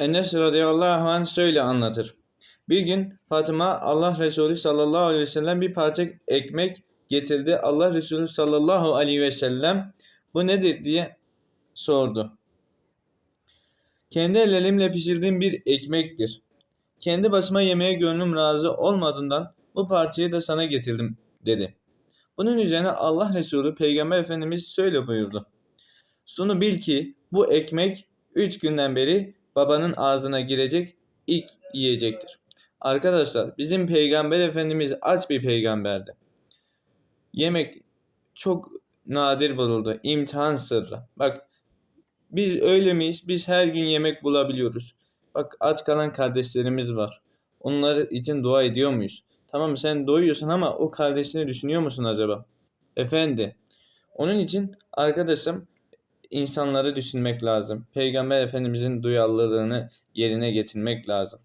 Enes radıyallahu anh şöyle anlatır. Bir gün Fatıma Allah Resulü sallallahu aleyhi ve sellem bir parça ekmek getirdi. Allah Resulü sallallahu aleyhi ve sellem bu nedir diye sordu. Kendi ellerimle pişirdiğim bir ekmektir. Kendi başıma yemeye gönlüm razı olmadığından bu parçayı da sana getirdim dedi. Bunun üzerine Allah Resulü Peygamber Efendimiz şöyle buyurdu. Şunu bil ki bu ekmek üç günden beri babanın ağzına girecek ilk yiyecektir. Arkadaşlar bizim Peygamber Efendimiz aç bir peygamberdi. Yemek çok nadir bulurdu. İmtihan sırrı. Bak biz öyle miyiz? Biz her gün yemek bulabiliyoruz. Bak aç kalan kardeşlerimiz var. Onlar için dua ediyor muyuz? Tamam sen doyuyorsun ama o kardeşini düşünüyor musun acaba? Efendi. Onun için arkadaşım insanları düşünmek lazım. Peygamber Efendimizin duyarlılığını yerine getirmek lazım.